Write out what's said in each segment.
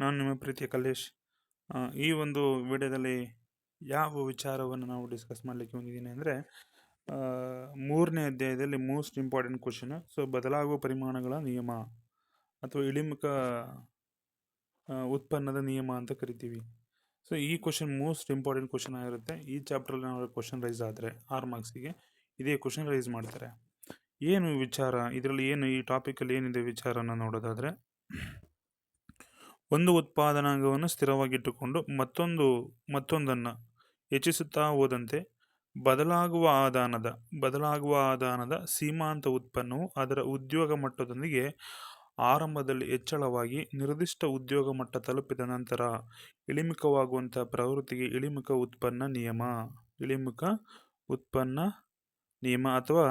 ನಾನು ನಿಮ್ಮ ಪ್ರೀತಿಯ ಕಲ್ಲೇಶ್. ಈ ಒಂದು ವಿಡಿಯೋದಲ್ಲಿ ಯಾವ ವಿಚಾರವನ್ನು ನಾವು ಡಿಸ್ಕಸ್ ಮಾಡಲಿಕ್ಕೆ ಬಂದಿದ್ದೀನಿ ಅಂದರೆ ಮೂರನೇ ಅಧ್ಯಾಯದಲ್ಲಿ ಮೋಸ್ಟ್ ಇಂಪಾರ್ಟೆಂಟ್ ಕ್ವಶನ್ ಸೊ ಬದಲಾಗುವ ಪರಿಮಾಣಗಳ ನಿಯಮ ಅಥವಾ ಇಳಿಮುಖ ಉತ್ಪನ್ನದ ನಿಯಮ ಅಂತ ಕರಿತೀವಿ. ಸೊ ಈ ಕ್ವಶನ್ ಮೋಸ್ಟ್ ಇಂಪಾರ್ಟೆಂಟ್ ಕ್ವಶನ್ ಆಗಿರುತ್ತೆ. ಈ ಚಾಪ್ಟ್ರಲ್ಲಿ ನಾವು ಕ್ವಶನ್ ರೈಸ್ ಆದರೆ, ಆರು ಮಾರ್ಕ್ಸಿಗೆ ಇದೇ ಕ್ವಶನ್ ರೈಸ್ ಮಾಡ್ತಾರೆ. ಏನು ವಿಚಾರ? ಇದರಲ್ಲಿ ಏನು ಈ ಟಾಪಿಕಲ್ಲಿ ಏನಿದೆ ವಿಚಾರನ ನೋಡೋದಾದರೆ ಒಂದು ಉತ್ಪಾದನಾಂಗವನ್ನು ಸ್ಥಿರವಾಗಿಟ್ಟುಕೊಂಡು ಮತ್ತೊಂದು, ಮತ್ತೊಂದನ್ನು ಹೆಚ್ಚಿಸುತ್ತಾ ಹೋದಂತೆ ಬದಲಾಗುವ ಆದಾನದ ಬದಲಾಗುವ ಆದಾನದ ಸೀಮಾಂತ ಉತ್ಪನ್ನವು ಅದರ ಉದ್ಯೋಗ ಮಟ್ಟದೊಂದಿಗೆ ಆರಂಭದಲ್ಲಿ ಹೆಚ್ಚಳವಾಗಿ ನಿರ್ದಿಷ್ಟ ಉದ್ಯೋಗ ಮಟ್ಟ ತಲುಪಿದ ನಂತರ ಇಳಿಮುಖವಾಗುವಂಥ ಪ್ರವೃತ್ತಿಗೆ ಇಳಿಮುಖ ಉತ್ಪನ್ನ ನಿಯಮ, ಇಳಿಮುಖ ಉತ್ಪನ್ನ ನಿಯಮ ಅಥವಾ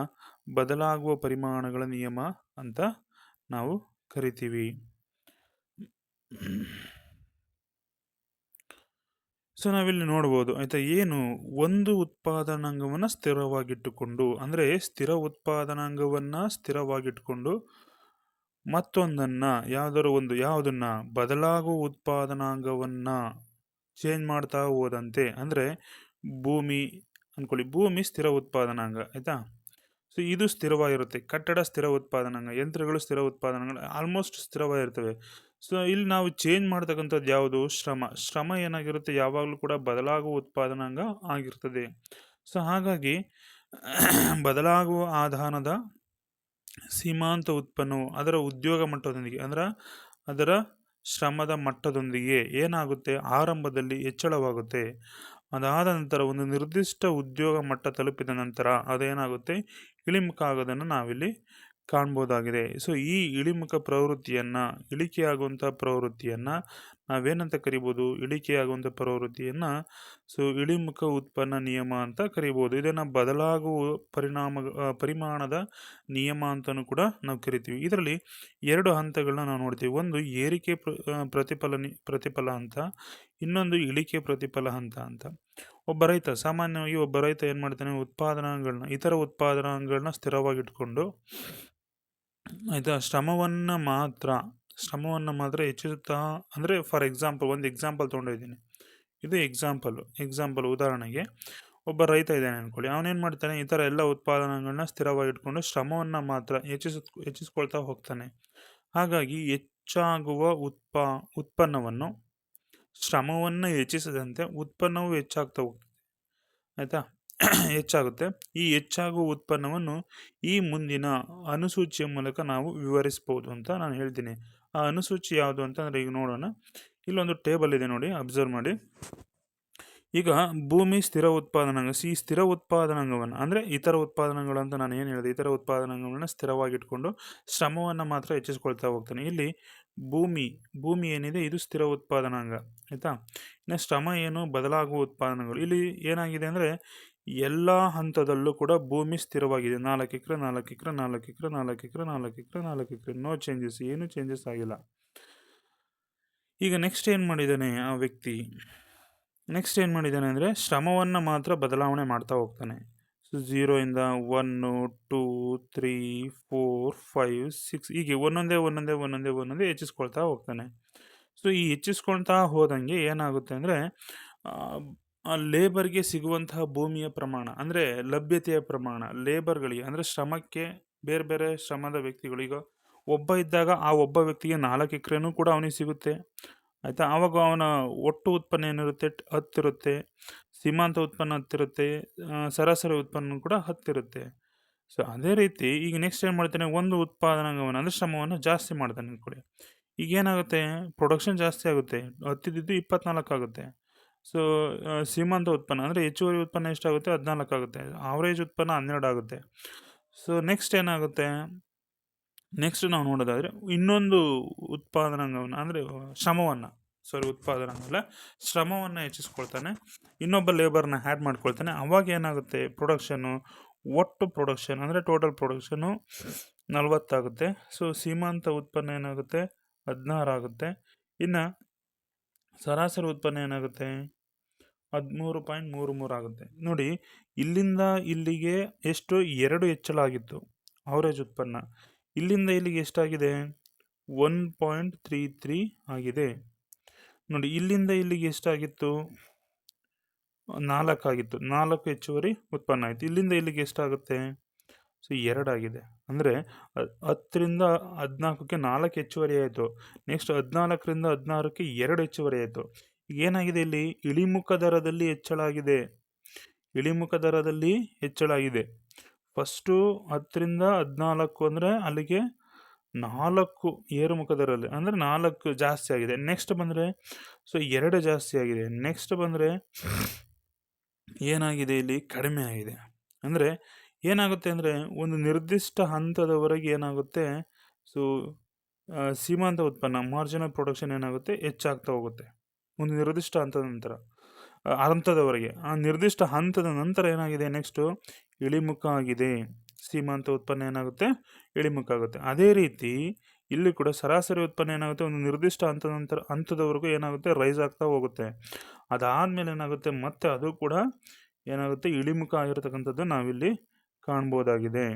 ಬದಲಾಗುವ ಪರಿಮಾಣಗಳ ನಿಯಮ ಅಂತ ನಾವು ಕರಿತೀವಿ. ಸೊ ನಾವಿಲ್ಲಿ ನೋಡ್ಬೋದು, ಆಯಿತಾ, ಏನು ಒಂದು ಉತ್ಪಾದನಾಂಗವನ್ನು ಸ್ಥಿರವಾಗಿಟ್ಟುಕೊಂಡು, ಅಂದರೆ ಸ್ಥಿರ ಉತ್ಪಾದನಾಂಗವನ್ನು ಸ್ಥಿರವಾಗಿಟ್ಟುಕೊಂಡು ಮತ್ತೊಂದನ್ನು, ಯಾವುದಾದ್ರು ಒಂದು, ಯಾವುದನ್ನು ಬದಲಾಗುವ ಉತ್ಪಾದನಾಂಗವನ್ನು ಚೇಂಜ್ ಮಾಡ್ತಾ ಹೋದಂತೆ, ಅಂದರೆ ಭೂಮಿ ಅಂದ್ಕೊಳ್ಳಿ ಭೂಮಿ ಸ್ಥಿರ ಉತ್ಪಾದನಾಂಗ, ಆಯಿತಾ? ಸೊ ಇದು ಸ್ಥಿರವಾಗಿರುತ್ತೆ, ಕಟ್ಟಡ ಸ್ಥಿರ ಉತ್ಪಾದನಾಂಗ, ಯಂತ್ರಗಳು ಸ್ಥಿರ ಉತ್ಪಾದನಾಂಗ ಆಲ್ಮೋಸ್ಟ್ ಸ್ಥಿರವಾಗಿರ್ತವೆ. ಸೊ ಇಲ್ಲಿ ನಾವು ಚೇಂಜ್ ಮಾಡ್ತಕ್ಕಂಥದ್ದು ಯಾವುದು? ಶ್ರಮ. ಶ್ರಮ ಏನಾಗಿರುತ್ತೆ? ಯಾವಾಗಲೂ ಕೂಡ ಬದಲಾಗುವ ಉತ್ಪಾದನಾಂಗ ಆಗಿರ್ತದೆ. ಸೊ ಹಾಗಾಗಿ ಬದಲಾಗುವ ಆಧಾನದ ಸೀಮಾಂತ ಉತ್ಪನ್ನವು ಅದರ ಉದ್ಯೋಗ ಮಟ್ಟದೊಂದಿಗೆ, ಅಂದ್ರೆ ಅದರ ಶ್ರಮದ ಮಟ್ಟದೊಂದಿಗೆ ಏನಾಗುತ್ತೆ? ಆರಂಭದಲ್ಲಿ ಹೆಚ್ಚಳವಾಗುತ್ತೆ. ಅದಾದ ನಂತರ ಒಂದು ನಿರ್ದಿಷ್ಟ ಉದ್ಯೋಗ ಮಟ್ಟ ತಲುಪಿದ ನಂತರ ಅದೇನಾಗುತ್ತೆ? ಇಳಿಮುಖ ಆಗೋದನ್ನು ನಾವಿಲ್ಲಿ ಕಾಣ್ಬೋದಾಗಿದೆ. ಸೊ, ಈ ಇಳಿಮುಖ ಪ್ರವೃತ್ತಿಯನ್ನು ಇಳಿಕೆಯಾಗುವಂಥ ಪ್ರವೃತ್ತಿಯನ್ನು ನಾವೇನಂತ ಕರಿಬೋದು? ಇಳಿಕೆಯಾಗುವಂಥ ಪ್ರವೃತ್ತಿಯನ್ನು, ಸೊ, ಇಳಿಮುಖ ಉತ್ಪನ್ನ ನಿಯಮ ಅಂತ ಕರಿಬೋದು. ಇದನ್ನು ಬದಲಾಗುವ ಪರಿಣಾಮ ಪರಿಮಾಣದ ನಿಯಮ ಅಂತಲೂ ಕೂಡ ನಾವು ಕರಿತೀವಿ. ಇದರಲ್ಲಿ ಎರಡು ಹಂತಗಳನ್ನ ನಾವು ನೋಡ್ತೀವಿ. ಒಂದು ಏರಿಕೆ ಪ್ರ ಪ್ರತಿಫಲ ಪ್ರತಿಫಲ ಹಂತ ಇನ್ನೊಂದು ಇಳಿಕೆ ಪ್ರತಿಫಲ ಹಂತ ಅಂತ. ಒಬ್ಬ ರೈತ, ಸಾಮಾನ್ಯವಾಗಿ ಒಬ್ಬ ರೈತ ಏನು ಮಾಡ್ತಾನೆ? ಉತ್ಪಾದನಾಂಗಗಳನ್ನ ಇತರ ಉತ್ಪಾದನಾಂಗಗಳನ್ನ ಸ್ಥಿರವಾಗಿಟ್ಕೊಂಡು ಆಯಿತಾ ಶ್ರಮವನ್ನು ಮಾತ್ರ ಶ್ರಮವನ್ನು ಮಾತ್ರ ಹೆಚ್ಚಿಸುತ್ತಾ, ಅಂದರೆ ಫಾರ್ ಎಕ್ಸಾಂಪಲ್ ಒಂದು ಎಕ್ಸಾಂಪಲ್ ತೊಗೊಂಡಿದ್ದೀನಿ. ಇದು ಎಕ್ಸಾಂಪಲು ಎಕ್ಸಾಂಪಲ್ ಉದಾಹರಣೆಗೆ, ಒಬ್ಬ ರೈತ ಇದ್ದಾನೆ ಅಂದ್ಕೊಳ್ಳಿ ಅವನೇನು ಮಾಡ್ತಾನೆ? ಈ ಥರ ಎಲ್ಲ ಉತ್ಪಾದನೆಗಳನ್ನ ಸ್ಥಿರವಾಗಿಟ್ಕೊಂಡು ಶ್ರಮವನ್ನು ಮಾತ್ರ ಹೆಚ್ಚಿಸ್, ಹೆಚ್ಚಿಸ್ಕೊಳ್ತಾ ಹೋಗ್ತಾನೆ. ಹಾಗಾಗಿ ಹೆಚ್ಚಾಗುವ ಉತ್ಪಾ, ಉತ್ಪನ್ನವನ್ನು ಶ್ರಮವನ್ನು ಹೆಚ್ಚಿಸದಂತೆ ಉತ್ಪನ್ನವು ಹೆಚ್ಚಾಗ್ತಾ ಹೋಗ್ತದೆ. ಆಯಿತಾ? ಹೆಚ್ಚಾಗುತ್ತೆ. ಈ ಹೆಚ್ಚಾಗುವ ಉತ್ಪನ್ನವನ್ನು ಈ ಮುಂದಿನ ಅನುಸೂಚಿಯ ಮೂಲಕ ನಾವು ವಿವರಿಸ್ಬೋದು ಅಂತ ನಾನು ಹೇಳ್ತೀನಿ. ಆ ಅನುಸೂಚಿ ಯಾವುದು ಅಂತಂದರೆ ಈಗ ನೋಡೋಣ. ಇಲ್ಲೊಂದು ಟೇಬಲ್ ಇದೆ ನೋಡಿ, ಅಬ್ಸರ್ವ್ ಮಾಡಿ. ಈಗ ಭೂಮಿ ಸ್ಥಿರ ಉತ್ಪಾದನಾಂಗ, ಈ ಸ್ಥಿರ ಉತ್ಪಾದನಾಂಗವನ್ನು, ಅಂದರೆ ಇತರ ಉತ್ಪಾದನಾಂಗಗಳು ಅಂತ ನಾನು ಏನು ಹೇಳಿದೆ, ಇತರ ಉತ್ಪಾದನಾಂಗಗಳನ್ನು ಸ್ಥಿರವಾಗಿಟ್ಕೊಂಡು ಶ್ರಮವನ್ನು ಮಾತ್ರ ಹೆಚ್ಚಿಸ್ಕೊಳ್ತಾ ಹೋಗ್ತಾನೆ. ಇಲ್ಲಿ ಭೂಮಿ ಭೂಮಿ ಏನಿದೆ, ಇದು ಸ್ಥಿರ ಉತ್ಪಾದನಾಂಗ, ಆಯಿತಾ? ಇನ್ನು ಶ್ರಮ ಏನು, ಬದಲಾಗುವ ಉತ್ಪಾದನೆಗಳು. ಇಲ್ಲಿ ಏನಾಗಿದೆ ಅಂದರೆ ಎಲ್ಲ ಹಂತದಲ್ಲೂ ಕೂಡ ಭೂಮಿ ಸ್ಥಿರವಾಗಿದೆ. ನಾಲ್ಕು ಎಕರೆ ನಾಲ್ಕು ಎಕರೆ ನಾಲ್ಕು ಎಕರೆ ನಾಲ್ಕು ಎಕರೆ ನಾಲ್ಕು ಎಕರೆ ನಾಲ್ಕು ಎಕರೆ. ನೋ ಚೇಂಜಸ್ ಏನು ಚೇಂಜಸ್ ಆಗಿಲ್ಲ. ಈಗ ನೆಕ್ಸ್ಟ್ ಏನು ಮಾಡಿದ್ದಾನೆ ಆ ವ್ಯಕ್ತಿ? ನೆಕ್ಸ್ಟ್ ಏನು ಮಾಡಿದ್ದಾನೆ ಅಂದರೆ ಶ್ರಮವನ್ನು ಮಾತ್ರ ಬದಲಾವಣೆ ಮಾಡ್ತಾ ಹೋಗ್ತಾನೆ. So ಝೀರೋಯಿಂದ one two three four five six ಹೀಗೆ ಒಂದೊಂದೇ ಒಂದೊಂದೇ ಒಂದೊಂದೇ ಒಂದೊಂದೇ ಹೆಚ್ಚಿಸ್ಕೊಳ್ತಾ ಹೋಗ್ತಾನೆ. ಸೊ ಈ ಹೆಚ್ಚಿಸ್ಕೊಳ್ತಾ ಹೋದಂಗೆ ಏನಾಗುತ್ತೆ ಅಂದರೆ ಲೇಬರ್ಗೆ ಸಿಗುವಂತಹ ಭೂಮಿಯ ಪ್ರಮಾಣ ಅಂದರೆ ಲಭ್ಯತೆಯ ಪ್ರಮಾಣ ಲೇಬರ್ಗಳಿಗೆ ಅಂದರೆ ಶ್ರಮಕ್ಕೆ ಬೇರೆ ಬೇರೆ ಶ್ರಮದ ವ್ಯಕ್ತಿಗಳಿಗ ಒಬ್ಬ ಇದ್ದಾಗ ಆ ಒಬ್ಬ ವ್ಯಕ್ತಿಗೆ ನಾಲ್ಕು ಎಕರೆನೂ ಕೂಡ ಅವನಿಗೆ ಸಿಗುತ್ತೆ. ಆಯಿತಾ? ಆವಾಗ ಅವನ ಒಟ್ಟು ಉತ್ಪನ್ನ ಏನಿರುತ್ತೆ? ಹತ್ತಿರುತ್ತೆ ಸೀಮಾಂತ ಉತ್ಪನ್ನ ಹತ್ತಿರುತ್ತೆ ಆ, ಸರಾಸರಿ ಉತ್ಪನ್ನ ಕೂಡ ಹತ್ತಿರುತ್ತೆ ಸೊ ಅದೇ ರೀತಿ ಈಗ ನೆಕ್ಸ್ಟ್ ಏನು ಮಾಡ್ತಾನೆ? ಒಂದು ಉತ್ಪಾದನಾಂಗವನ್ನು ಅಂದರೆ ಶ್ರಮವನ್ನು ಜಾಸ್ತಿ ಮಾಡ್ತಾನೆ ಅಂದ್ಕೊಳ್ಳಿ ಈಗ ಏನಾಗುತ್ತೆ? ಪ್ರೊಡಕ್ಷನ್ ಜಾಸ್ತಿ ಆಗುತ್ತೆ. ಹತ್ತಿದ್ದು ಇಪ್ಪತ್ನಾಲ್ಕು ಆಗುತ್ತೆ. ಸೊ ಸೀಮಾಂತ ಉತ್ಪನ್ನ, ಅಂದರೆ ಹೆಚ್ಚುವರಿ ಉತ್ಪನ್ನ ಎಷ್ಟಾಗುತ್ತೆ? ಹದಿನಾಲ್ಕು ಆಗುತ್ತೆ. ಆವ್ರೇಜ್ ಉತ್ಪನ್ನ ಹನ್ನೆರಡು ಆಗುತ್ತೆ. ಸೊ ನೆಕ್ಸ್ಟ್ ಏನಾಗುತ್ತೆ? ನೆಕ್ಸ್ಟ್ ನಾವು ನೋಡೋದಾದರೆ, ಇನ್ನೊಂದು ಉತ್ಪಾದನಾಂಗವನ್ನು, ಅಂದರೆ ಶ್ರಮವನ್ನು ಸಾರಿ ಉತ್ಪಾದನಾಂಗಲ್ಲ ಶ್ರಮವನ್ನು ಹೆಚ್ಚಿಸ್ಕೊಳ್ತಾನೆ. ಇನ್ನೊಬ್ಬ ಲೇಬರ್ನ ಆ್ಯಡ್ ಮಾಡ್ಕೊಳ್ತಾನೆ. ಅವಾಗ ಏನಾಗುತ್ತೆ? ಪ್ರೊಡಕ್ಷನ್ನು ಒಟ್ಟು ಪ್ರೊಡಕ್ಷನ್ ಅಂದರೆ ಟೋಟಲ್ ಪ್ರೊಡಕ್ಷನು ನಲವತ್ತಾಗುತ್ತೆ. ಸೊ ಸೀಮಾಂತ ಉತ್ಪನ್ನ ಏನಾಗುತ್ತೆ? ಹದಿನಾರು ಆಗುತ್ತೆ. ಇನ್ನು ಸರಾಸರಿ ಉತ್ಪನ್ನ ಏನಾಗುತ್ತೆ? ಹದಿಮೂರು ಪಾಯಿಂಟ್ ಮೂರು ಮೂರು ಆಗುತ್ತೆ. ನೋಡಿ, ಇಲ್ಲಿಂದ ಇಲ್ಲಿಗೆ ಎಷ್ಟು? ಎರಡು ಹೆಚ್ಚಳ ಆಗಿತ್ತು ಅವರೇಜ್ ಉತ್ಪನ್ನ. ಇಲ್ಲಿಂದ ಇಲ್ಲಿಗೆ ಎಷ್ಟಾಗಿದೆ? ಒನ್ ಪಾಯಿಂಟ್ ತ್ರೀ ತ್ರೀ ಆಗಿದೆ. ನೋಡಿ, ಇಲ್ಲಿಂದ ಇಲ್ಲಿಗೆ ಎಷ್ಟಾಗಿತ್ತು? ನಾಲ್ಕಾಗಿತ್ತು ನಾಲ್ಕು ಹೆಚ್ಚುವರಿ ಉತ್ಪನ್ನ ಆಯಿತು. ಇಲ್ಲಿಂದ ಇಲ್ಲಿಗೆ ಎಷ್ಟಾಗುತ್ತೆ? ಸೊ ಎರಡಾಗಿದೆ ಅಂದರೆ ಹತ್ತರಿಂದ ಹದಿನಾಲ್ಕಕ್ಕೆ ನಾಲ್ಕು ಹೆಚ್ಚುವರಿ ಆಯಿತು. ನೆಕ್ಸ್ಟ್ ಹದಿನಾಲ್ಕರಿಂದ ಹದಿನಾರಕ್ಕೆ ಎರಡು ಹೆಚ್ಚುವರಿ ಆಯಿತು. ಏನಾಗಿದೆ ಇಲ್ಲಿ? ಇಳಿಮುಖ ದರದಲ್ಲಿ ಹೆಚ್ಚಳ ಆಗಿದೆ ಇಳಿಮುಖ ದರದಲ್ಲಿ ಹೆಚ್ಚಳ ಆಗಿದೆ ಫಸ್ಟು ಹತ್ತರಿಂದ ಹದಿನಾಲ್ಕು ಅಂದರೆ ಅಲ್ಲಿಗೆ ನಾಲ್ಕು ಏರುಮುಖ ದರದಲ್ಲಿ, ಅಂದರೆ ನಾಲ್ಕು ಜಾಸ್ತಿ ಆಗಿದೆ. ನೆಕ್ಸ್ಟ್ ಬಂದರೆ, ಸೊ, ಎರಡು ಜಾಸ್ತಿ ಆಗಿದೆ. ನೆಕ್ಸ್ಟ್ ಬಂದರೆ ಏನಾಗಿದೆ ಇಲ್ಲಿ? ಕಡಿಮೆ ಆಗಿದೆ. ಅಂದರೆ ಏನಾಗುತ್ತೆ ಅಂದರೆ ಒಂದು ನಿರ್ದಿಷ್ಟ ಹಂತದವರೆಗೆ ಏನಾಗುತ್ತೆ ಸೊ ಸೀಮಾಂತ ಉತ್ಪನ್ನ ಮಾರ್ಜಿನಲ್ ಪ್ರೊಡಕ್ಷನ್ ಏನಾಗುತ್ತೆ, ಹೆಚ್ಚಾಗ್ತಾ ಹೋಗುತ್ತೆ. ಒಂದು ನಿರ್ದಿಷ್ಟ ಹಂತದ ನಂತರ ಹಂತದವರೆಗೆ. ಆ ನಿರ್ದಿಷ್ಟ ಹಂತದ ನಂತರ ಏನಾಗಿದೆ ನೆಕ್ಸ್ಟು ಇಳಿಮುಖ ಆಗಿದೆ. ಸೀಮಾಂತ ಉತ್ಪನ್ನ ಏನಾಗುತ್ತೆ, ಇಳಿಮುಖ ಆಗುತ್ತೆ. ಅದೇ ರೀತಿ, ಇಲ್ಲಿ ಕೂಡ ಸರಾಸರಿ ಉತ್ಪನ್ನ ಏನಾಗುತ್ತೆ, ಒಂದು ನಿರ್ದಿಷ್ಟ ಹಂತದ ನಂತರ, ಹಂತದವರೆಗೂ ಏನಾಗುತ್ತೆ ರೈಸ್ ಆಗ್ತಾ ಹೋಗುತ್ತೆ. ಅದಾದಮೇಲೆ ಏನಾಗುತ್ತೆ, ಮತ್ತೆ ಅದು ಕೂಡ ಏನಾಗುತ್ತೆ, ಇಳಿಮುಖ ಆಗಿರತಕ್ಕಂಥದ್ದು ನಾವಿಲ್ಲಿ ಕಾಣ್ಬೋದಾಗಿದೆ.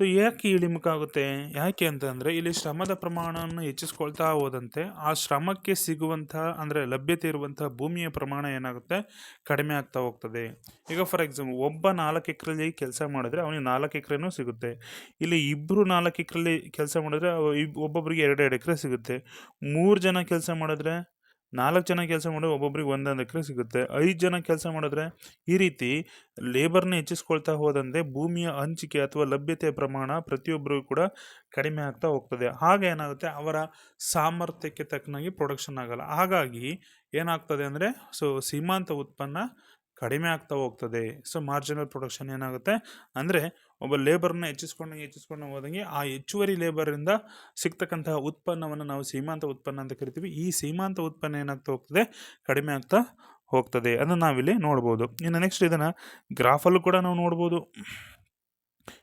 ಸೊ ಯಾಕೆ ಇಳಿಮುಖ ಆಗುತ್ತೆ? ಯಾಕೆ ಅಂತಂದರೆ, ಇಲ್ಲಿ ಶ್ರಮದ ಪ್ರಮಾಣವನ್ನು ಹೆಚ್ಚಿಸ್ಕೊಳ್ತಾ ಹೋದಂತೆ, ಆ ಶ್ರಮಕ್ಕೆ ಸಿಗುವಂತಹ ಅಂದರೆ ಲಭ್ಯತೆ ಇರುವಂಥ ಭೂಮಿಯ ಪ್ರಮಾಣ ಏನಾಗುತ್ತೆ? ಕಡಿಮೆ ಆಗ್ತಾ ಹೋಗ್ತದೆ. ಈಗ ಫಾರ್ ಎಕ್ಸಾಂಪಲ್ ಒಬ್ಬ ನಾಲ್ಕು ಎಕರೆಲಿ ಕೆಲಸ ಮಾಡಿದ್ರೆ ಅವನಿಗೆ ನಾಲ್ಕು ಎಕರೆನೂ ಸಿಗುತ್ತೆ. ಇಲ್ಲಿ ಇಬ್ಬರು ನಾಲ್ಕು ಎಕರೆಲಿ ಕೆಲಸ ಮಾಡಿದ್ರೆ ಒಬ್ಬೊಬ್ಬರಿಗೆ ಎರಡೆರಡು ಎರಡು ಎಕರೆ ಸಿಗುತ್ತೆ. ಮೂರು ಜನ ಕೆಲಸ ಮಾಡಿದ್ರೆ ನಾಲ್ಕು ಜನ ಕೆಲಸ ಮಾಡಿದ್ರೆ ಒಬ್ಬೊಬ್ರಿಗೆ ಒಂದೊಂದು ಎಕರೆ ಸಿಗುತ್ತೆ. ಐದು ಜನ ಕೆಲಸ ಮಾಡಿದ್ರೆ ಈ ರೀತಿ ಲೇಬರ್ನ ಹೆಚ್ಚಿಸ್ಕೊಳ್ತಾ ಹೋದಂತೆ ಭೂಮಿಯ ಹಂಚಿಕೆ ಅಥವಾ ಲಭ್ಯತೆಯ ಪ್ರಮಾಣ ಪ್ರತಿಯೊಬ್ಬರಿಗೂ ಕೂಡ ಕಡಿಮೆ ಆಗ್ತಾ ಹೋಗ್ತದೆ. ಆಗ ಏನಾಗುತ್ತೆ? ಅವರ ಸಾಮರ್ಥ್ಯಕ್ಕೆ ತಕ್ಕನಾಗಿ ಪ್ರೊಡಕ್ಷನ್ ಆಗಲ್ಲ. ಹಾಗಾಗಿ ಏನಾಗ್ತದೆ ಅಂದರೆ ಸೊ ಸೀಮಾಂತ ಉತ್ಪನ್ನ ಕಡಿಮೆ ಆಗ್ತಾ ಹೋಗ್ತದೆ. ಸೊ ಮಾರ್ಜಿನಲ್ ಪ್ರೊಡಕ್ಷನ್ ಏನಾಗುತ್ತೆ? ಅಂದರೆ ಒಬ್ಬ ಲೇಬರ್ನ ಹೆಚ್ಚಿಸ್ಕೊಂಡು ಹೆಚ್ಚಿಸ್ಕೊಂಡು ಹೋದಂಗೆ ಆ ಹೆಚ್ಚುವರಿ ಲೇಬರಿಂದ ಸಿಗ್ತಕ್ಕಂತಹ ಉತ್ಪನ್ನವನ್ನು ನಾವು ಸೀಮಾಂತ ಉತ್ಪನ್ನ ಅಂತ ಕರಿತೀವಿ. ಈ ಸೀಮಾಂತ ಉತ್ಪನ್ನ ಏನಾಗ್ತಾ ಹೋಗ್ತದೆ? ಕಡಿಮೆ ಆಗ್ತಾ ಹೋಗ್ತದೆ. ಅದನ್ನು ನಾವಿಲ್ಲಿ ನೋಡ್ಬೋದು. ಇನ್ನು ನೆಕ್ಸ್ಟ್ ಇದನ್ನು ಗ್ರಾಫಲ್ಲೂ ಕೂಡ ನಾವು ನೋಡ್ಬೋದು.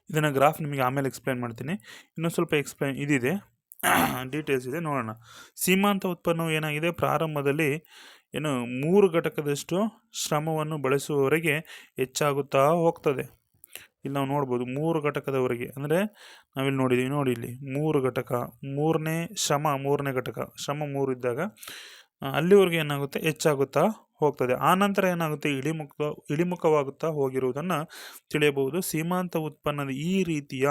ಇದನ್ನು ಗ್ರಾಫ್ ನಿಮಗೆ ಆಮೇಲೆ ಎಕ್ಸ್ಪ್ಲೈನ್ ಮಾಡ್ತೀನಿ. ಇನ್ನೊಂದು ಸ್ವಲ್ಪ ಎಕ್ಸ್ಪ್ಲೈನ್ ಇದಿದೆ. ಡೀಟೇಲ್ಸ್ ಇದೆ, ನೋಡೋಣ. ಸೀಮಾಂತ ಉತ್ಪನ್ನವು ಏನಾಗಿದೆ? ಪ್ರಾರಂಭದಲ್ಲಿ ಏನು ಮೂರು ಘಟಕದಷ್ಟು ಶ್ರಮವನ್ನು ಬಳಸುವವರೆಗೆ ಹೆಚ್ಚಾಗುತ್ತಾ ಹೋಗ್ತದೆ. ಇಲ್ಲಿ ನಾವು ನೋಡ್ಬೋದು ಮೂರು ಘಟಕದವರೆಗೆ. ಅಂದರೆ ನಾವಿಲ್ಲಿ ನೋಡಿದ್ದೀವಿ ನೋಡಿ ಇಲ್ಲಿ. ಮೂರು ಘಟಕ, ಮೂರನೇ ಶ್ರಮ, ಮೂರನೇ ಘಟಕ. ಶ್ರಮ ಮೂರು ಇದ್ದಾಗ ಅಲ್ಲಿವರೆಗೆ ಏನಾಗುತ್ತೆ? ಹೆಚ್ಚಾಗುತ್ತಾ ಹೋಗ್ತದೆ. ಆನಂತರ ಏನಾಗುತ್ತೆ? ಇಳಿಮುಖ, ಇಳಿಮುಖವಾಗುತ್ತಾ ಹೋಗಿರುವುದನ್ನು ತಿಳಿಯಬಹುದು. ಸೀಮಾಂತ ಉತ್ಪನ್ನದ ಈ ರೀತಿಯ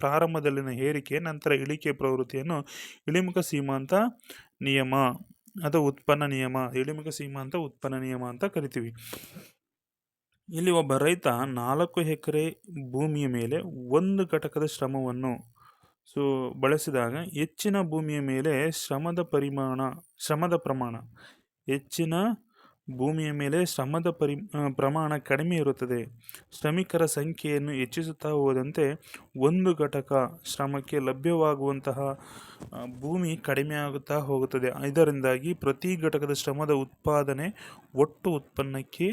ಪ್ರಾರಂಭದಲ್ಲಿನ ಏರಿಕೆ ನಂತರ ಇಳಿಕೆ ಪ್ರವೃತ್ತಿಯನ್ನು ಇಳಿಮುಖ ಸೀಮಾಂತ ನಿಯಮ ಅಥವಾ ಉತ್ಪನ್ನ ನಿಯಮ ಇಳಿಮುಖ ಸೀಮಾಂತ ಉತ್ಪನ್ನ ನಿಯಮ ಅಂತ ಕರಿತೀವಿ. ಇಲ್ಲಿ ಒಬ್ಬ ರೈತ ನಾಲ್ಕು ಎಕರೆ ಭೂಮಿಯ ಮೇಲೆ ಒಂದು ಘಟಕದ ಶ್ರಮವನ್ನು ಸೊ, ಬಳಸಿದಾಗ ಹೆಚ್ಚಿನ ಭೂಮಿಯ ಮೇಲೆ ಶ್ರಮದ ಪರಿಮಾಣ, ಶ್ರಮದ ಪ್ರಮಾಣ ಹೆಚ್ಚಿನ ಭೂಮಿಯ ಮೇಲೆ ಶ್ರಮದ ಪರಿ ಪ್ರಮಾಣ ಕಡಿಮೆ ಇರುತ್ತದೆ. ಶ್ರಮಿಕರ ಸಂಖ್ಯೆಯನ್ನು ಹೆಚ್ಚಿಸುತ್ತಾ ಹೋದಂತೆ ಒಂದು ಘಟಕ ಶ್ರಮಕ್ಕೆ ಲಭ್ಯವಾಗುವಂತಹ ಭೂಮಿ ಕಡಿಮೆಯಾಗುತ್ತಾ ಹೋಗುತ್ತದೆ. ಇದರಿಂದಾಗಿ ಪ್ರತಿ ಘಟಕದ ಶ್ರಮದ ಉತ್ಪಾದನೆ ಒಟ್ಟು ಉತ್ಪನ್ನಕ್ಕೆ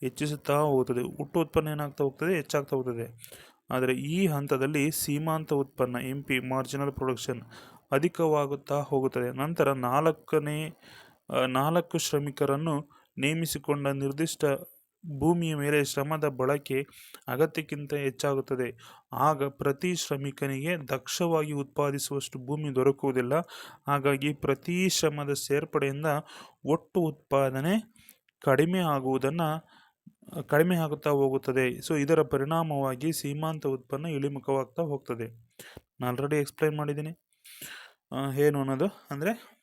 ಹೆಚ್ಚಿಸುತ್ತಾ ಹೋಗುತ್ತದೆ. ಒಟ್ಟು ಉತ್ಪನ್ನ ಏನಾಗ್ತಾ ಹೋಗ್ತದೆ? ಹೆಚ್ಚಾಗ್ತಾ ಹೋಗ್ತದೆ. ಆದರೆ ಈ ಹಂತದಲ್ಲಿ ಸೀಮಾಂತ ಉತ್ಪನ್ನ ಎಂ ಪಿ ಮಾರ್ಜಿನಲ್ ಪ್ರೊಡಕ್ಷನ್ ಅಧಿಕವಾಗುತ್ತಾ ಹೋಗುತ್ತದೆ. ನಂತರ ನಾಲ್ಕನೇ ನಾಲ್ಕು ಶ್ರಮಿಕರನ್ನು ನೇಮಿಸಿಕೊಂಡ ನಿರ್ದಿಷ್ಟ ಭೂಮಿಯ ಮೇಲೆ ಶ್ರಮದ ಬಳಕೆ ಅಗತ್ಯಕ್ಕಿಂತ ಹೆಚ್ಚಾಗುತ್ತದೆ. ಆಗ ಪ್ರತಿ ಶ್ರಮಿಕನಿಗೆ ದಕ್ಷವಾಗಿ ಉತ್ಪಾದಿಸುವಷ್ಟು ಭೂಮಿ ದೊರಕುವುದಿಲ್ಲ. ಹಾಗಾಗಿ ಪ್ರತಿ ಶ್ರಮದ ಸೇರ್ಪಡೆಯಿಂದ ಒಟ್ಟು ಉತ್ಪಾದನೆ ಕಡಿಮೆ ಆಗುವುದನ್ನು, ಕಡಿಮೆ ಆಗುತ್ತಾ ಹೋಗುತ್ತದೆ. ಸೊ ಇದರ ಪರಿಣಾಮವಾಗಿ ಸೀಮಾಂತ ಉತ್ಪನ್ನ ಇಳಿಮುಖವಾಗ್ತಾ ಹೋಗ್ತದೆ. ನಾನು ಆಲ್ರೆಡಿ ಎಕ್ಸ್ಪ್ಲೈನ್ ಮಾಡಿದ್ದೀನಿ. ಏನು ಅನ್ನೋದು? ಅಂದರೆ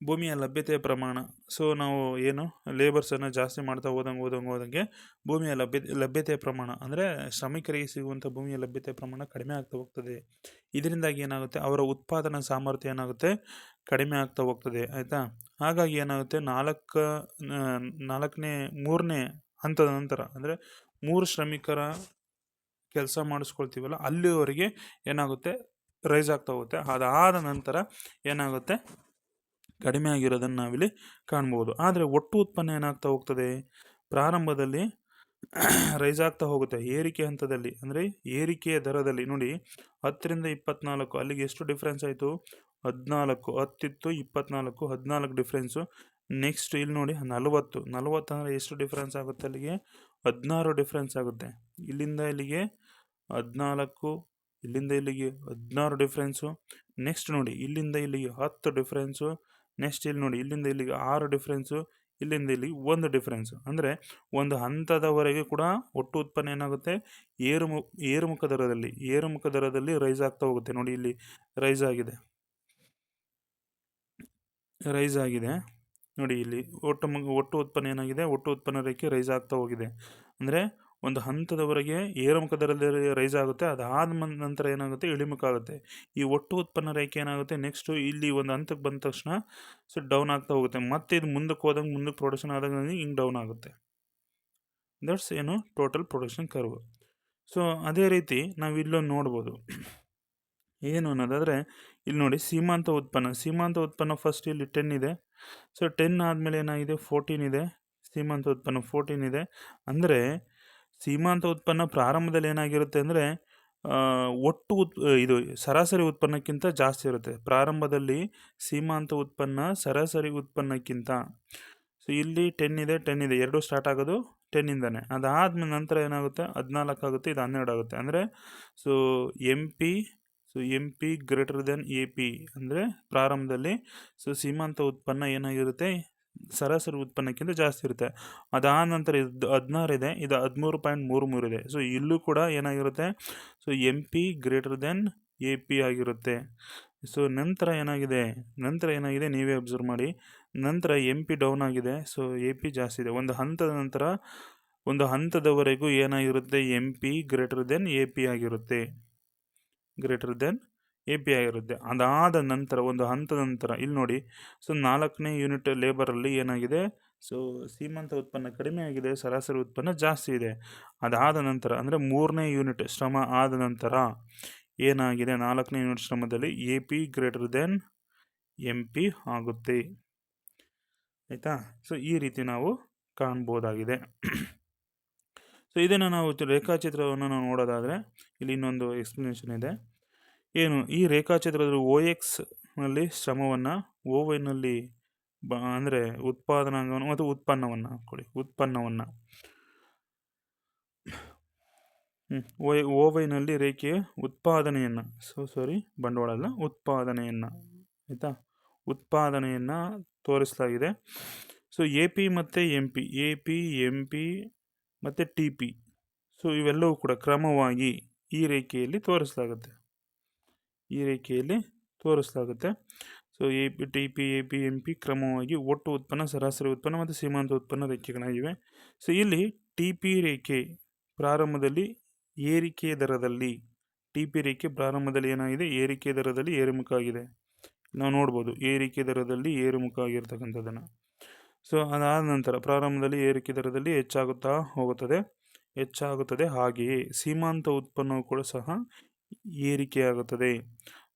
ಭೂಮಿಯ ಲಭ್ಯತೆಯ ಪ್ರಮಾಣ. ಸೊ ನಾವು ಏನು ಲೇಬರ್ಸನ್ನು ಜಾಸ್ತಿ ಮಾಡ್ತಾ ಹೋದಂಗೆ ಹೋದಂಗೆ ಹೋದಂಗೆ ಭೂಮಿಯ ಲಭ್ಯತೆ, ಲಭ್ಯತೆಯ ಪ್ರಮಾಣ ಅಂದರೆ ಶ್ರಮಿಕರಿಗೆ ಸಿಗುವಂಥ ಭೂಮಿಯ ಲಭ್ಯತೆಯ ಪ್ರಮಾಣ ಕಡಿಮೆ ಆಗ್ತಾ ಹೋಗ್ತದೆ. ಇದರಿಂದಾಗಿ ಏನಾಗುತ್ತೆ? ಅವರ ಉತ್ಪಾದನಾ ಸಾಮರ್ಥ್ಯ ಏನಾಗುತ್ತೆ? ಕಡಿಮೆ ಆಗ್ತಾ ಹೋಗ್ತದೆ, ಆಯಿತಾ? ಹಾಗಾಗಿ ಏನಾಗುತ್ತೆ? ನಾಲ್ಕು ನಾಲ್ಕನೇ, ಮೂರನೇ ಹಂತದ ನಂತರ ಅಂದರೆ ಮೂರು ಶ್ರಮಿಕರ ಕೆಲಸ ಮಾಡಿಸ್ಕೊಳ್ತೀವಲ್ಲ, ಅಲ್ಲಿವರೆಗೆ ಏನಾಗುತ್ತೆ? ರೈಸ್ ಆಗ್ತಾ ಹೋಗುತ್ತೆ. ಅದಾದ ನಂತರ ಏನಾಗುತ್ತೆ? ಕಡಿಮೆ ಆಗಿರೋದನ್ನು ನಾವಿಲ್ಲಿ ಕಾಣ್ಬೋದು. ಆದರೆ ಒಟ್ಟು ಉತ್ಪನ್ನ ಏನಾಗ್ತಾ ಹೋಗ್ತದೆ? ಪ್ರಾರಂಭದಲ್ಲಿ ರೈಸ್ ಆಗ್ತಾ ಹೋಗುತ್ತೆ. ಏರಿಕೆ ಹಂತದಲ್ಲಿ, ಅಂದರೆ ಏರಿಕೆಯ ದರದಲ್ಲಿ. ನೋಡಿ, ಹತ್ತರಿಂದ ಇಪ್ಪತ್ನಾಲ್ಕು, ಅಲ್ಲಿಗೆ ಎಷ್ಟು ಡಿಫ್ರೆನ್ಸ್ ಆಯಿತು? ಹದಿನಾಲ್ಕು, ಹತ್ತಿತ್ತು, ಇಪ್ಪತ್ನಾಲ್ಕು, ಹದಿನಾಲ್ಕು ಡಿಫ್ರೆನ್ಸು ನೆಕ್ಸ್ಟ್ ಇಲ್ಲಿ ನೋಡಿ, ನಲವತ್ತು. ನಲವತ್ತು ಅಂದರೆ ಎಷ್ಟು ಡಿಫ್ರೆನ್ಸ್ ಆಗುತ್ತೆ ಅಲ್ಲಿಗೆ? ಹದಿನಾರು ಡಿಫ್ರೆನ್ಸ್ ಆಗುತ್ತೆ. ಇಲ್ಲಿಂದ ಇಲ್ಲಿಗೆ ಹದಿನಾಲ್ಕು, ಇಲ್ಲಿಂದ ಇಲ್ಲಿಗೆ ಹದಿನಾರು ಡಿಫ್ರೆನ್ಸು ನೆಕ್ಸ್ಟ್ ನೋಡಿ, ಇಲ್ಲಿಂದ ಇಲ್ಲಿಗೆ ಹತ್ತು ಡಿಫ್ರೆನ್ಸು ನೆಕ್ಸ್ಟ್ ಇಲ್ಲಿ ನೋಡಿ, ಇಲ್ಲಿಂದ ಇಲ್ಲಿಗೆ ಆರು ಡಿಫ್ರೆನ್ಸು ಇಲ್ಲಿಂದ ಇಲ್ಲಿ ಒಂದು ಡಿಫ್ರೆನ್ಸು ಅಂದರೆ ಒಂದು ಹಂತದವರೆಗೆ ಕೂಡ ಒಟ್ಟು ಉತ್ಪನ್ನ ಏನಾಗುತ್ತೆ? ಏರುಮು, ಏರುಮುಖ ದರದಲ್ಲಿ ಏರುಮುಖ ದರದಲ್ಲಿ ರೈಸ್ ಆಗ್ತಾ ಹೋಗುತ್ತೆ. ನೋಡಿ ಇಲ್ಲಿ ರೈಸ್ ಆಗಿದೆ. ರೈಸ್ ಆಗಿದೆ. ನೋಡಿ ಇಲ್ಲಿ ಒಟ್ಟು ಒಟ್ಟು ಉತ್ಪನ್ನ ಏನಾಗಿದೆ? ಒಟ್ಟು ಉತ್ಪನ್ನ ರೇಖೆ ರೈಸ್ ಆಗ್ತಾ ಹೋಗಿದೆ. ಅಂದರೆ ಒಂದು ಹಂತದವರೆಗೆ ಏರುಮುಖ ದರದಲ್ಲಿ ರೈಸ್ ಆಗುತ್ತೆ. ಅದಾದ ನಂತರ ಏನಾಗುತ್ತೆ? ಇಳಿಮುಖ ಆಗುತ್ತೆ ಈ ಒಟ್ಟು ಉತ್ಪನ್ನ ರೇಖೆ ಏನಾಗುತ್ತೆ? ನೆಕ್ಸ್ಟು ಇಲ್ಲಿ ಒಂದು ಹಂತಕ್ಕೆ ಬಂದ ತಕ್ಷಣ ಸೊ ಡೌನ್ ಆಗ್ತಾ ಹೋಗುತ್ತೆ. ಮತ್ತೆ ಇದು ಮುಂದಕ್ಕೆ ಹೋದಂಗೆ ಮುಂದಕ್ಕೆ ಪ್ರೊಡಕ್ಷನ್ ಆದಾಗ ಹಿಂಗೆ ಡೌನ್ ಆಗುತ್ತೆ. ದಟ್ಸ್ ಏನು? ಟೋಟಲ್ ಪ್ರೊಡಕ್ಷನ್ ಕರ್ವ್ ಸೊ ಅದೇ ರೀತಿ ನಾವು ಇಲ್ಲೊಂದು ನೋಡ್ಬೋದು. ಏನು ಅನ್ನೋದಾದರೆ, ಇಲ್ಲಿ ನೋಡಿ ಸೀಮಾಂತ ಉತ್ಪನ್ನ. ಸೀಮಾಂತ ಉತ್ಪನ್ನ ಫಸ್ಟ್ ಇಲ್ಲಿ ಟೆನ್ ಇದೆ. ಸೊ ಟೆನ್ ಆದಮೇಲೆ ಏನಾಗಿದೆ? ಫೋರ್ಟೀನ್ ಇದೆ. ಸೀಮಾಂತ ಉತ್ಪನ್ನ ಫೋರ್ಟೀನ್ ಇದೆ. ಅಂದರೆ ಸೀಮಾಂತ ಉತ್ಪನ್ನ ಪ್ರಾರಂಭದಲ್ಲಿ ಏನಾಗಿರುತ್ತೆ ಅಂದರೆ ಒಟ್ಟು ಉತ್, ಇದು ಸರಾಸರಿ ಉತ್ಪನ್ನಕ್ಕಿಂತ ಜಾಸ್ತಿ ಇರುತ್ತೆ. ಪ್ರಾರಂಭದಲ್ಲಿ ಸೀಮಾಂತ ಉತ್ಪನ್ನ ಸರಾಸರಿ ಉತ್ಪನ್ನಕ್ಕಿಂತ. ಸೊ ಇಲ್ಲಿ ಟೆನ್ ಇದೆ ಟೆನ್ ಇದೆ. ಎರಡು ಸ್ಟಾರ್ಟ್ ಆಗೋದು ಟೆನ್ನಿಂದನೇ ಅದಾದ ನಂತರ ಏನಾಗುತ್ತೆ? ಹದಿನಾಲ್ಕು ಆಗುತ್ತೆ, ಇದು ಹನ್ನೆರಡು ಆಗುತ್ತೆ. ಅಂದರೆ so M P so M P greater then A P ಅಂದರೆ ಪ್ರಾರಂಭದಲ್ಲಿ ಸೊ ಸೀಮಾಂತ ಉತ್ಪನ್ನ ಏನಾಗಿರುತ್ತೆ? ಸರಾಸರಿ ಉತ್ಪನ್ನಕ್ಕಿಂತ ಜಾಸ್ತಿ ಇರುತ್ತೆ. ಅದಾದ ನಂತರ ಇದು ಹದಿನಾರು ಇದೆ, ಇದು ಹದಿಮೂರು ಪಾಯಿಂಟ್ ಮೂರು ಮೂರು ಇದೆ. ಸೊ ಇಲ್ಲೂ ಕೂಡ ಏನಾಗಿರುತ್ತೆ? So M P greater then A P ಆಗಿರುತ್ತೆ. ಸೊ ನಂತರ ಏನಾಗಿದೆ? ನಂತರ ಏನಾಗಿದೆ? ನೀವೇ ಅಬ್ಸರ್ವ್ ಮಾಡಿ. ನಂತರ ಎಂ ಪಿ ಡೌನ್ ಆಗಿದೆ. ಸೊ ಎ ಪಿ ಜಾಸ್ತಿ ಇದೆ. ಒಂದು ಹಂತದ ನಂತರ, ಒಂದು ಹಂತದವರೆಗೂ ಏನಾಗಿರುತ್ತೆ? M P greater then A P ಆಗಿರುತ್ತೆ. ಗ್ರೇಟರ್ ದೆನ್ ಎ ಪಿ ಆಗಿರುತ್ತೆ ಅದಾದ ನಂತರ, ಒಂದು ಹಂತದ ನಂತರ, ಇಲ್ಲಿ ನೋಡಿ. ಸೊ, ನಾಲ್ಕನೇ ಯೂನಿಟ್ ಲೇಬರಲ್ಲಿ ಏನಾಗಿದೆ? ಸೊ, ಸೀಮಂತ ಉತ್ಪನ್ನ ಕಡಿಮೆ ಆಗಿದೆ, ಸರಾಸರಿ ಉತ್ಪನ್ನ ಜಾಸ್ತಿ ಇದೆ. ಅದಾದ ನಂತರ, ಅಂದರೆ ಮೂರನೇ ಯೂನಿಟ್ ಶ್ರಮ ಆದ ನಂತರ ಏನಾಗಿದೆ? ನಾಲ್ಕನೇ unit ಶ್ರಮದಲ್ಲಿ A P greater then M P ಆಗುತ್ತೆ. ಆಯಿತಾ? ಸೊ, ಈ ರೀತಿ ನಾವು ಕಾಣ್ಬೋದಾಗಿದೆ. ಸೊ, ಇದನ್ನು ನಾವು ರೇಖಾಚಿತ್ರವನ್ನು ನಾವು ನೋಡೋದಾದರೆ, ಇಲ್ಲಿ ಇನ್ನೊಂದು ಎಕ್ಸ್ಪ್ಲನೇಷನ್ ಇದೆ. ಏನು? ಈ ರೇಖಾಚಿತ್ರದಲ್ಲಿ ಓ ಎಕ್ಸ್ನಲ್ಲಿ ಶ್ರಮವನ್ನು ಓ ವೈನಲ್ಲಿ ಬ ಅಂದರೆ ಉತ್ಪಾದನಾಂಗವನ್ನು ಮತ್ತು ಉತ್ಪನ್ನವನ್ನು ಕೊಡಿ. ಉತ್ಪನ್ನವನ್ನು. ಓ ಓ ವೈನಲ್ಲಿ ರೇಖೆಯ ಉತ್ಪಾದನೆಯನ್ನು. ಸೊ ಸಾರಿ ಬಂಡವಾಳ ಅಲ್ಲ. ಉತ್ಪಾದನೆಯನ್ನು. ಆಯಿತಾ? ಉತ್ಪಾದನೆಯನ್ನು ತೋರಿಸಲಾಗಿದೆ. ಸೊ ಎ ಪಿ ಮತ್ತು M P A P M P ಮತ್ತು ಟಿ ಪಿ ಸೊ ಇವೆಲ್ಲವೂ ಕೂಡ ಕ್ರಮವಾಗಿ ಈ ರೇಖೆಯಲ್ಲಿ ತೋರಿಸಲಾಗುತ್ತೆ. ಈ ರೇಖೆಯಲ್ಲಿ ತೋರಿಸಲಾಗುತ್ತೆ. So A P T P A P M P ಕ್ರಮವಾಗಿ ಒಟ್ಟು ಉತ್ಪನ್ನ, ಸರಾಸರಿ ಉತ್ಪನ್ನ ಮತ್ತು ಸೀಮಾಂತ ಉತ್ಪನ್ನ ರೇಖೆಗಳಾಗಿವೆ. ಸೊ ಇಲ್ಲಿ ಟಿ ಪಿ ರೇಖೆ ಪ್ರಾರಂಭದಲ್ಲಿ ಏರಿಕೆ ದರದಲ್ಲಿ ಟಿ ಪಿ ರೇಖೆ ಪ್ರಾರಂಭದಲ್ಲಿ ಏನಾಗಿದೆ? ಏರಿಕೆ ದರದಲ್ಲಿ ಏರುಮುಖ ಆಗಿದೆ. ನಾವು ನೋಡ್ಬೋದು, ಏರಿಕೆ ದರದಲ್ಲಿ ಏರುಮುಖ ಆಗಿರ್ತಕ್ಕಂಥದ್ದನ್ನು. ಸೊ ಅದಾದ ನಂತರ ಪ್ರಾರಂಭದಲ್ಲಿ ಏರಿಕೆ ದರದಲ್ಲಿ ಹೆಚ್ಚಾಗುತ್ತಾ ಹೋಗುತ್ತದೆ. ಹೆಚ್ಚಾಗುತ್ತದೆ ಹಾಗೆಯೇ ಸೀಮಾಂತ ಉತ್ಪನ್ನವು ಕೂಡ ಸಹ ಏರಿಕೆಯಾಗುತ್ತದೆ.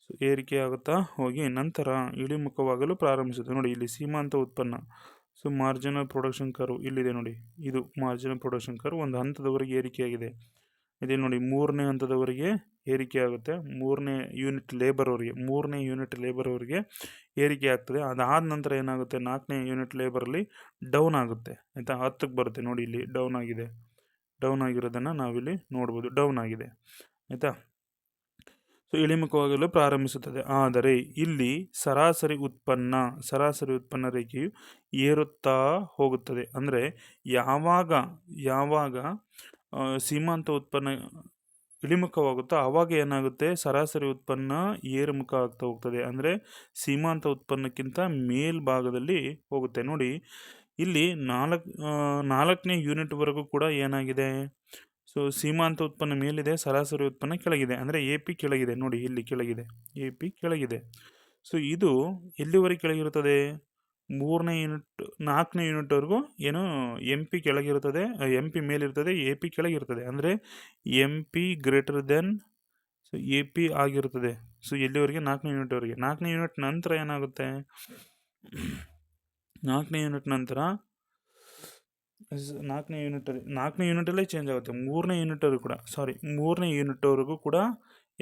ಸೊ ಏರಿಕೆಯಾಗುತ್ತಾ ಹೋಗಿ ನಂತರ ಇಳಿಮುಖವಾಗಲು ಪ್ರಾರಂಭಿಸುತ್ತದೆ. ನೋಡಿ, ಇಲ್ಲಿ ಸೀಮಾಂತ ಉತ್ಪನ್ನ. ಸೊ ಮಾರ್ಜಿನಲ್ ಪ್ರೊಡಕ್ಷನ್ ಕರು ಇಲ್ಲಿದೆ ನೋಡಿ. ಇದು ಮಾರ್ಜಿನಲ್ ಪ್ರೊಡಕ್ಷನ್ ಕರು ಒಂದು ಹಂತದವರೆಗೆ ಏರಿಕೆಯಾಗಿದೆ. ಇದೆ ನೋಡಿ, ಮೂರನೇ ಹಂತದವರೆಗೆ ಏರಿಕೆ ಆಗುತ್ತೆ ಮೂರನೇ ಯೂನಿಟ್ ಲೇಬರ್ ಅವರಿಗೆ, ಮೂರನೇ ಯೂನಿಟ್ ಲೇಬರ್ ಅವರಿಗೆ ಏರಿಕೆ ಆಗ್ತದೆ. ಅದಾದ ನಂತರ ಏನಾಗುತ್ತೆ? ನಾಲ್ಕನೇ ಯೂನಿಟ್ ಲೇಬರಲ್ಲಿ ಡೌನ್ ಆಗುತ್ತೆ. ಆಯಿತಾ? ಹತ್ತಕ್ಕೆ ಬರುತ್ತೆ. ನೋಡಿ, ಇಲ್ಲಿ ಡೌನ್ ಆಗಿದೆ. ಡೌನ್ ಆಗಿರೋದನ್ನು ನಾವಿಲ್ಲಿ ನೋಡ್ಬೋದು. ಡೌನ್ ಆಗಿದೆ. ಆಯಿತಾ? ಸೊ ಇಳಿಮುಖವಾಗಲು ಪ್ರಾರಂಭಿಸುತ್ತದೆ. ಆದರೆ ಇಲ್ಲಿ ಸರಾಸರಿ ಉತ್ಪನ್ನ ಸರಾಸರಿ ಉತ್ಪನ್ನ ರೇಖೆಯು ಏರುತ್ತಾ ಹೋಗುತ್ತದೆ. ಅಂದರೆ ಯಾವಾಗ ಯಾವಾಗ ಸೀಮಾಂತ ಉತ್ಪನ್ನ ಇಳಿಮುಖವಾಗುತ್ತೋ ಆವಾಗ ಏನಾಗುತ್ತೆ? ಸರಾಸರಿ ಉತ್ಪನ್ನ ಏರುಮುಖ ಆಗ್ತಾ ಹೋಗ್ತದೆ. ಅಂದರೆ ಸೀಮಾಂತ ಉತ್ಪನ್ನಕ್ಕಿಂತ ಮೇಲ್ಭಾಗದಲ್ಲಿ ಹೋಗುತ್ತೆ. ನೋಡಿ, ಇಲ್ಲಿ ನಾಲ್ಕು ನಾಲ್ಕನೇ ಯೂನಿಟ್ವರೆಗೂ ಕೂಡ ಏನಾಗಿದೆ? ಸೊ ಸೀಮಾಂತ ಉತ್ಪನ್ನ ಮೇಲಿದೆ, ಸರಾಸರಿ ಉತ್ಪನ್ನ ಕೆಳಗಿದೆ. ಅಂದರೆ ಎ ಪಿ ಕೆಳಗಿದೆ. ನೋಡಿ, ಇಲ್ಲಿ ಕೆಳಗಿದೆ. ಎ ಪಿ ಕೆಳಗಿದೆ. ಸೊ ಇದು ಎಲ್ಲಿವರೆಗೆ ಕೆಳಗಿರುತ್ತದೆ? ಮೂರನೇ ಯೂನಿಟ್, ನಾಲ್ಕನೇ ಯೂನಿಟ್ವರೆಗೂ ಏನು ಎಂ ಪಿ ಕೆಳಗಿರುತ್ತದೆ ಎಂ ಪಿ ಮೇಲಿರ್ತದೆ ಎ ಪಿ ಕೆಳಗಿರ್ತದೆ ಅಂದರೆ M P greater then so A P ಆಗಿರುತ್ತದೆ. ಸೊ ಎಲ್ಲಿವರೆಗೆ? ನಾಲ್ಕನೇ ಯೂನಿಟ್ವರೆಗೆ. ನಾಲ್ಕನೇ ಯೂನಿಟ್ ನಂತರ ಏನಾಗುತ್ತೆ? ನಾಲ್ಕನೇ ಯೂನಿಟ್ ನಂತರ ನಾಲ್ಕನೇ ಯೂನಿಟಲ್ಲಿ ನಾಲ್ಕನೇ ಯೂನಿಟಲ್ಲೇ ಚೇಂಜ್ ಆಗುತ್ತೆ. ಮೂರನೇ ಯೂನಿಟವ್ರಿಗೂ ಕೂಡ ಸಾರಿ ಮೂರನೇ ಯೂನಿಟ್ವರೆಗೂ ಕೂಡ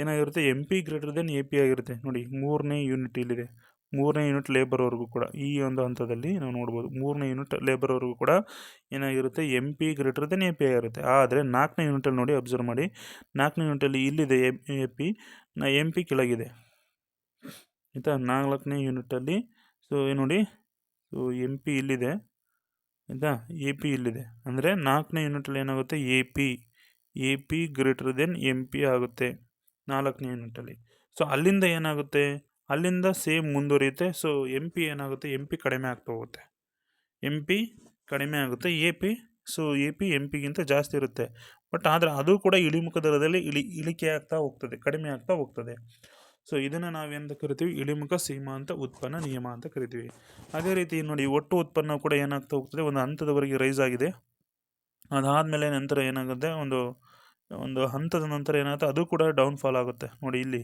ಏನಾಗಿರುತ್ತೆ? M P greater then A P ಆಗಿರುತ್ತೆ. ನೋಡಿ, ಮೂರನೇ ಯೂನಿಟ್ ಇಲ್ಲಿದೆ. ಮೂರನೇ ಯೂನಿಟ್ ಲೇಬರ್ವರೆಗೂ ಕೂಡ, ಈ ಒಂದು ಹಂತದಲ್ಲಿ ನಾವು ನೋಡ್ಬೋದು. ಮೂರನೇ ಯೂನಿಟ್ ಲೇಬರ್ವರೆಗೂ ಕೂಡ ಏನಾಗಿರುತ್ತೆ? M P greater then A P ಆಗಿರುತ್ತೆ. ಆದರೆ ನಾಲ್ಕನೇ ಯೂನಿಟಲ್ಲಿ ನೋಡಿ ಅಬ್ಸರ್ವ್ ಮಾಡಿ. ನಾಲ್ಕನೇ ಯೂನಿಟಲ್ಲಿ ಇಲ್ಲಿದೆ ಎ ಪಿ ನಾ ಎಂ ಪಿ ಕೆಳಗಿದೆ. ಆಯಿತಾ? ನಾಲ್ಕನೇ ಯೂನಿಟಲ್ಲಿ ಸೊ ನೋಡಿ ಸೊ ಎಂ ಪಿ ಇಲ್ಲಿದೆ. ಆಯಿತಾ? ಎ ಪಿ ಇಲ್ಲಿದೆ. ಅಂದರೆ ನಾಲ್ಕನೇ ಯೂನಿಟಲ್ಲಿ ಏನಾಗುತ್ತೆ? A P A P greater then M P ಆಗುತ್ತೆ. ನಾಲ್ಕನೇ ಯೂನಿಟಲ್ಲಿ ಸೊ ಅಲ್ಲಿಂದ ಏನಾಗುತ್ತೆ? ಅಲ್ಲಿಂದ ಸೇಮ್ ಮುಂದುವರಿಯುತ್ತೆ. ಸೊ ಎಂ ಪಿ ಏನಾಗುತ್ತೆ? ಎಂ ಪಿ ಕಡಿಮೆ ಆಗ್ತಾ ಹೋಗುತ್ತೆ. ಎಂ ಪಿ ಕಡಿಮೆ ಆಗುತ್ತೆ. A P so A P M ಪಿಗಿಂತ ಜಾಸ್ತಿ ಇರುತ್ತೆ. ಬಟ್ ಆದರೆ ಅದು ಕೂಡ ಇಳಿಮುಖ ದರದಲ್ಲಿ ಇಳಿ, ಇಳಿಕೆ ಆಗ್ತಾ ಹೋಗ್ತದೆ. ಕಡಿಮೆ ಆಗ್ತಾ ಹೋಗ್ತದೆ. ಸೊ ಇದನ್ನು ನಾವೇನಂತ ಕರಿತೀವಿ? ಇಳಿಮುಖ ಸೀಮಾಂತ ಉತ್ಪನ್ನ ನಿಯಮ ಅಂತ ಕರಿತೀವಿ. ಅದೇ ರೀತಿ ನೋಡಿ, ಒಟ್ಟು ಉತ್ಪನ್ನ ಕೂಡ ಏನಾಗ್ತಾ ಹೋಗ್ತದೆ? ಒಂದು ಹಂತದವರೆಗೆ ರೈಸ್ ಆಗಿದೆ. ಅದಾದಮೇಲೆ ನಂತರ ಏನಾಗುತ್ತೆ? ಒಂದು ಒಂದು ಹಂತದ ನಂತರ ಏನಾಗುತ್ತೆ? ಅದು ಕೂಡ ಡೌನ್ಫಾಲ್ ಆಗುತ್ತೆ. ನೋಡಿ ಇಲ್ಲಿ.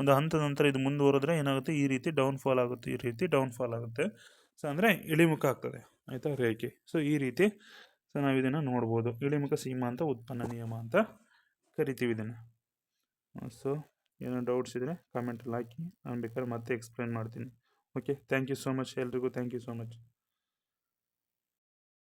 ಒಂದು ಹಂತದ ನಂತರ ಇದು ಮುಂದುವರೆದ್ರೆ ಏನಾಗುತ್ತೆ? ಈ ರೀತಿ ಡೌನ್ಫಾಲ್ ಆಗುತ್ತೆ. ಈ ರೀತಿ ಡೌನ್ಫಾಲ್ ಆಗುತ್ತೆ. ಸೊ ಅಂದರೆ ಇಳಿಮುಖ ಆಗ್ತದೆ. ಆಯಿತಾ? ರೇಖೆ. ಸೊ ಈ ರೀತಿ. ಸೊ ನಾವು ಇದನ್ನು ನೋಡ್ಬೋದು. ಇಳಿಮುಖ ಸೀಮಾಂತ ಉತ್ಪನ್ನ ನಿಯಮ ಅಂತ ಕರಿತೀವಿ ಇದನ್ನು. ಸೊ ಏನೋ ಡೌಟ್ಸ್ ಇದ್ದರೆ ಕಾಮೆಂಟಲ್ಲಿ ಹಾಕಿ. ನಾನು ಬೇಕಾದ್ರೆ ಮತ್ತೆ ಎಕ್ಸ್ಪ್ಲೇನ್ ಮಾಡ್ತೀನಿ. Okay thank you so much ಎಲ್ರಿಗೂ. Thank you so much